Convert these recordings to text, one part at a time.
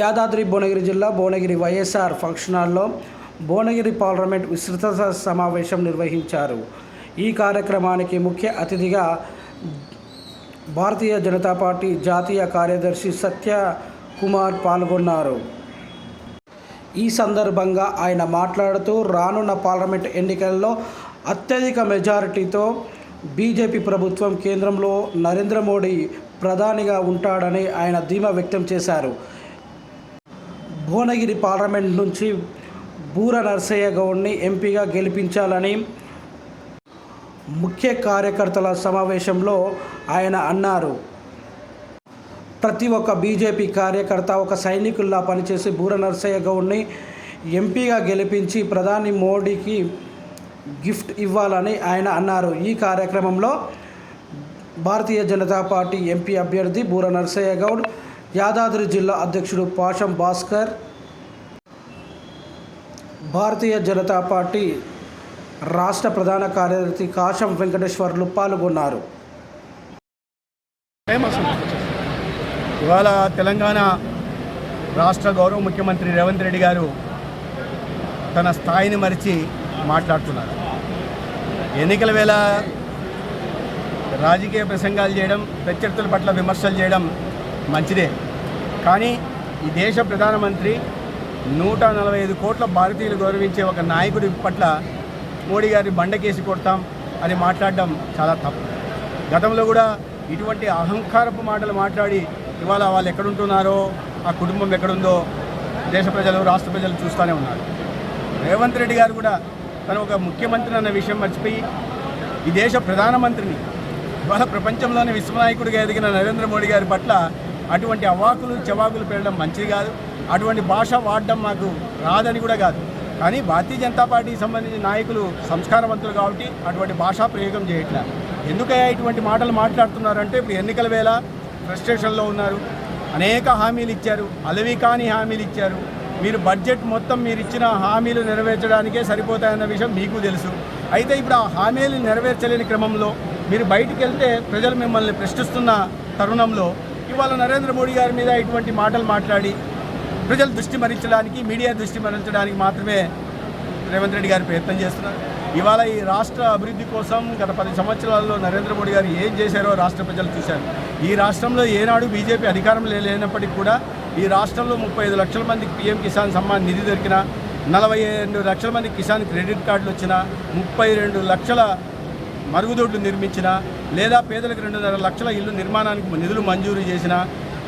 యాదాద్రి భువనగిరి జిల్లా భువనగిరి వైఎస్ఆర్ ఫంక్షన్ హాల్లో భువనగిరి పార్లమెంట్ విస్తృత సమావేశం నిర్వహించారు. ఈ కార్యక్రమానికి ముఖ్య అతిథిగా భారతీయ జనతా పార్టీ జాతీయ కార్యదర్శి సత్య కుమార్ పాల్గొన్నారు. ఈ సందర్భంగా ఆయన మాట్లాడుతూ రానున్న పార్లమెంట్ ఎన్నికల్లో అత్యధిక మెజారిటీతో బీజేపీ ప్రభుత్వం కేంద్రంలో నరేంద్ర మోడీ ప్రధానిగా ఉంటాడని ఆయన ధీమా వ్యక్తం చేశారు. భువనగిరి పార్లమెంట్ నుంచి బూర నరసయ్య గౌడ్ని ఎంపీగా గెలిపించాలని ముఖ్య కార్యకర్తల సమావేశంలో ఆయన అన్నారు. ప్రతి ఒక్క బీజేపీ కార్యకర్త ఒక సైనికుల్లా పనిచేసి బూర నరసయ్య గౌడ్ని ఎంపీగా గెలిపించి ప్రధాని మోడీకి గిఫ్ట్ ఇవ్వాలని ఆయన అన్నారు. ఈ కార్యక్రమంలో భారతీయ జనతా పార్టీ ఎంపీ అభ్యర్థి బూర నరసయ్య గౌడ్ యాదాద్రి జిల్లా అధ్యక్షుడు పాషం భాస్కర్ భారతీయ జనతా పార్టీ రాష్ట్ర ప్రధాన కార్యదర్శి కాశం వెంకటేశ్వర్లు పాల్గొన్నారు. ఇవాళ తెలంగాణ రాష్ట్ర గౌరవ ముఖ్యమంత్రి రేవంత్ రెడ్డి గారు తన స్థాయిని మరిచి మాట్లాడుతున్నారు. ఎన్నికల వేళ రాజకీయ ప్రసంగాలు చేయడం ప్రత్యర్థుల పట్ల విమర్శలు చేయడం మంచిదే. కానీ ఈ దేశ ప్రధానమంత్రి నూట నలభై ఐదు కోట్ల భారతీయులు గౌరవించే ఒక నాయకుడి పట్ల మోడీ గారిని బండకేసి కొడతాం అని మాట్లాడడం చాలా తప్పు. గతంలో కూడా ఇటువంటి అహంకారపు మాటలు మాట్లాడి ఇవాళ వాళ్ళు ఎక్కడుంటున్నారో ఆ కుటుంబం ఎక్కడుందో దేశ ప్రజలు రాష్ట్ర ప్రజలు చూస్తూనే ఉన్నారు. రేవంత్ రెడ్డి గారు కూడా తను ఒక ముఖ్యమంత్రి అన్న విషయం మర్చిపోయి ఈ దేశ ప్రధానమంత్రిని ఇవాళ ప్రపంచంలోనే విశ్వనాయకుడిగా ఎదిగిన నరేంద్ర మోడీ గారి పట్ల అటువంటి అవాకులు చెవాకులు పెరగడం మంచిది కాదు. అటువంటి భాష వాడడం మాకు రాదని కూడా కాదు. కానీ భారతీయ జనతా పార్టీకి సంబంధించిన నాయకులు సంస్కారవంతులు కాబట్టి అటువంటి భాషా ప్రయోగం చేయట్లేదు. ఎందుకయ్యా ఇటువంటి మాటలు మాట్లాడుతున్నారంటే ఇప్పుడు ఎన్నికల వేళ ఫ్రస్ట్రేషన్లో ఉన్నారు. అనేక హామీలు ఇచ్చారు. అలవి కాని హామీలు ఇచ్చారు. మీరు బడ్జెట్ మొత్తం మీరు ఇచ్చిన హామీలు నెరవేర్చడానికే సరిపోతాయన్న విషయం మీకు తెలుసు. అయితే ఇప్పుడు ఆ హామీలు నెరవేర్చలేని క్రమంలో మీరు బయటికి వెళ్తే ప్రజలు మిమ్మల్ని ప్రశ్నిస్తున్న తరుణంలో ఇవాళ నరేంద్ర మోడీ గారి మీద ఇటువంటి మాటలు మాట్లాడి ప్రజల దృష్టి మరించడానికి మీడియా దృష్టి మరించడానికి మాత్రమే రేవంత్ రెడ్డి గారు ప్రయత్నం చేస్తున్నారు. ఇవాళ ఈ రాష్ట్ర అభివృద్ధి కోసం గత పది సంవత్సరాల్లో నరేంద్ర మోడీ గారు ఏం చేశారో రాష్ట్ర ప్రజలు చూశారు. ఈ రాష్ట్రంలో ఏనాడు బీజేపీ అధికారంలో లేనప్పటికీ కూడా ఈ రాష్ట్రంలో ముప్పై ఐదు లక్షల మందికి పీఎం కిసాన్ సమ్మాన్ నిధి దొరికిన నలభై రెండు లక్షల మంది కిసాన్ క్రెడిట్ కార్డులు వచ్చిన ముప్పై రెండు లక్షల మరుగుదొడ్లు నిర్మించిన లేదా పేదలకు రెండున్నర లక్షల ఇల్లు నిర్మాణానికి నిధులు మంజూరు చేసిన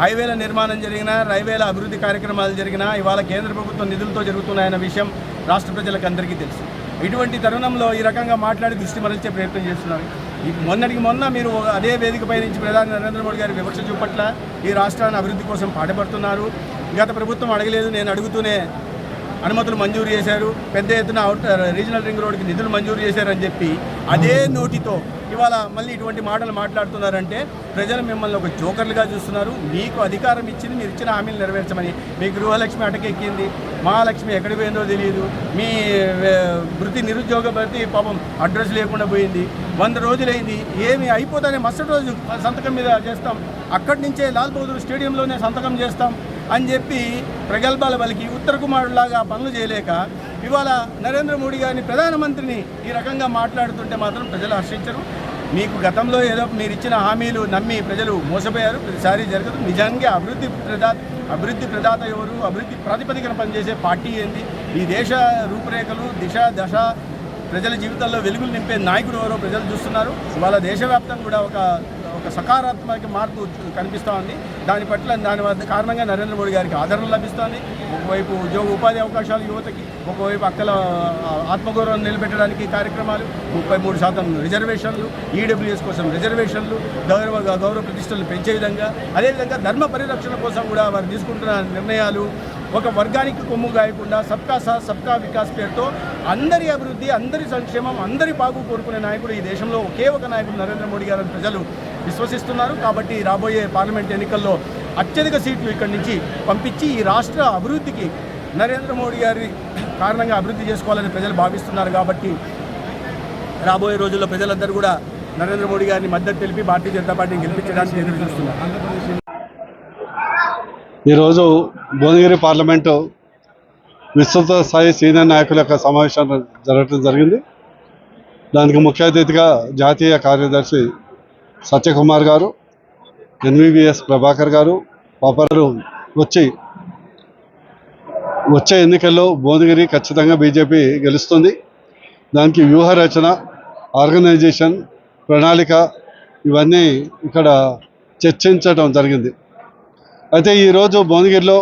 హైవేల నిర్మాణం జరిగిన రైవేల అభివృద్ధి కార్యక్రమాలు జరిగినా ఇవాళ కేంద్ర ప్రభుత్వం నిధులతో జరుగుతున్నాయన్న విషయం రాష్ట్ర ప్రజలకు అందరికీ తెలుసు. ఇటువంటి తరుణంలో ఈ రకంగా మాట్లాడి దృష్టి మరల్చే ప్రయత్నం చేస్తున్నారు మొన్నటికి మొన్న మీరు అదే వేదికపై నుంచి ప్రధాని నరేంద్ర మోడీ గారి వివక్ష చూపట్ల ఈ రాష్ట్రాన్ని అభివృద్ధి కోసం పాటుపడుతున్నారు. గత ప్రభుత్వం అడగలేదు నేను అడుగుతూనే అనుమతులు మంజూరు చేశారు. పెద్ద ఎత్తున అవుట్ రీజనల్ రింగ్ రోడ్కి నిధులు మంజూరు చేశారని చెప్పి అదే నోటితో ఇవాళ మళ్ళీ ఇటువంటి మాటలు మాట్లాడుతున్నారంటే ప్రజలు మిమ్మల్ని ఒక జోకర్లుగా చూస్తున్నారు. మీకు అధికారం ఇచ్చింది మీరు ఇచ్చిన హామీలు నెరవేర్చమని. మీ గృహలక్ష్మి అటకెక్కింది మహాలక్ష్మి ఎక్కడికి పోయిందో తెలియదు మీ వృత్తి నిరుద్యోగ భర్తీ పాపం అడ్రస్ లేకుండా పోయింది. వంద రోజులైంది ఏమి అయిపోతానే మరుసటి రోజు సంతకం మీద చేస్తాం. అక్కడి నుంచే లాల్ బహదూర్ స్టేడియంలోనే సంతకం చేస్తాం అని చెప్పి ప్రగల్భాల బలికి ఉత్తర కుమారులాగా పనులు చేయలేక ఇవాళ నరేంద్ర మోడీ గారిని ప్రధానమంత్రిని ఈ రకంగా మాట్లాడుతుంటే మాత్రం ప్రజలు హర్షించరు. మీకు గతంలో ఏదో మీరు ఇచ్చిన హామీలు నమ్మి ప్రజలు మోసపోయారు. ప్రతిసారి జరగదు. నిజంగా అభివృద్ధి ప్రదా అభివృద్ధి ప్రదాత ఎవరు? అభివృద్ధి ప్రాతిపదికన పనిచేసే పార్టీ ఏంది? ఈ దేశ రూపురేఖలు దిశ దశ ప్రజల జీవితాల్లో వెలుగులు నింపే నాయకుడు ఎవరో ప్రజలు చూస్తున్నారు. ఇవాళ దేశవ్యాప్తంగా కూడా ఒక ఒక సకారాత్మక మార్పు కనిపిస్తూ ఉంది. దాని పట్ల దాని వద్ద కారణంగా నరేంద్ర మోడీ గారికి ఆదరణ లభిస్తుంది. ఒకవైపు ఉద్యోగ ఉపాధి అవకాశాలు యువతకి ఒకవైపు అక్కల ఆత్మగౌరవం నిలబెట్టడానికి కార్యక్రమాలు ముప్పై మూడు శాతం రిజర్వేషన్లు ఈడబ్ల్యూఎస్ కోసం రిజర్వేషన్లు గౌరవ గౌరవ ప్రతిష్టలు పెంచే విధంగా అదేవిధంగా ధర్మ పరిరక్షణ కోసం కూడా వారు తీసుకుంటున్న నిర్ణయాలు ఒక వర్గానికి కొమ్ము గాయకుండా సబ్కా సాత్ సబ్కా వికాస్ పేరుతో అందరి అభివృద్ధి అందరి సంక్షేమం అందరి బాగు కోరుకునే నాయకుడు ఈ దేశంలో ఒకే ఒక నాయకుడు నరేంద్ర మోడీ గారు ప్రజలు విశ్వసిస్తున్నారు కాబట్టి రాబోయే పార్లమెంట్ ఎన్నికల్లో అత్యధిక సీట్లు ఇక్కడి నుంచి పంపించి ఈ రాష్ట్ర అభివృద్ధికి నరేంద్ర మోడీ గారి కారణంగా అభివృద్ధి చేసుకోవాలని ప్రజలు భావిస్తున్నారు కాబట్టి రాబోయే రోజుల్లో ప్రజలందరూ కూడా నరేంద్ర మోడీ గారిని మద్దతు తెలిపి భారతీయ జనతా పార్టీని గెలిపించడానికి ఎదురు చూస్తున్నారు ఈరోజు భువనగిరి పార్లమెంటు విస్తృత స్థాయి సీనియర్ నాయకుల యొక్క సమావేశం జరగడం జరిగింది. దానికి ముఖ్య అతిథిగా జాతీయ కార్యదర్శి సత్యకుమార్ గారు ఎన్వివిఎస్ ప్రభాకర్ గారు పాపరు వచ్చి వచ్చే ఎన్నికల్లో భువనగిరి ఖచ్చితంగా బీజేపీ గెలుస్తుంది. దానికి వ్యూహ రచన ఆర్గనైజేషన్ ప్రణాళిక ఇవన్నీ ఇక్కడ చర్చించడం జరిగింది. అయితే ఈరోజు భువనగిరిలో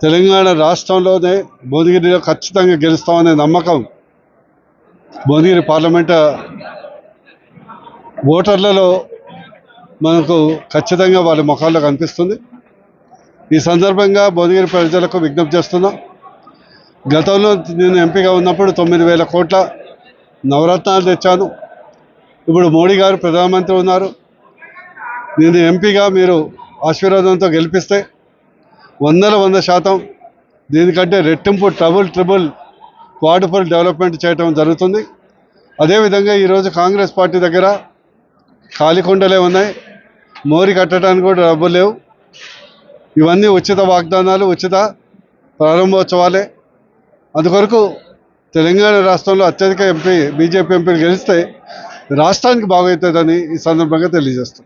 తెలంగాణ రాష్ట్రంలోనే భువనగిరిలో ఖచ్చితంగా గెలుస్తామనే నమ్మకం భువనగిరి పార్లమెంట్ ఓటర్లలో మనకు ఖచ్చితంగా వాళ్ళ ముఖాల్లో కనిపిస్తుంది. ఈ సందర్భంగా భువనగిరి ప్రజలకు విజ్ఞప్తి చేస్తున్నాం గతంలో నేను ఎంపీగా ఉన్నప్పుడు తొమ్మిది వేల కోట్ల నవరత్నాలు తెచ్చాను. ఇప్పుడు మోడీ గారు ప్రధానమంత్రి ఉన్నారు. నేను ఎంపీగా మీరు ఆశీర్వాదంతో గెలిపిస్తే వందల వంద శాతం దీనికంటే రెట్టింపు ట్రబుల్ ట్రిబుల్ క్వాడ్రుపుల్ డెవలప్మెంట్ చేయడం జరుగుతుంది. అదేవిధంగా ఈరోజు కాంగ్రెస్ పార్టీ దగ్గర ఖాళీ కుండలే ఉన్నాయి. మోరి కట్టడానికి కూడా డబ్బులు లేవు. ఇవన్నీ ఉచిత వాగ్దానాలు ఉచిత ప్రారంభోత్సవాలే. అందుకొరకు తెలంగాణ రాష్ట్రంలో అత్యధిక ఎంపీ బీజేపీ ఎంపీలు గెలిస్తే రాష్ట్రానికి బాగవుతుందని ఈ సందర్భంగా తెలియజేస్తాం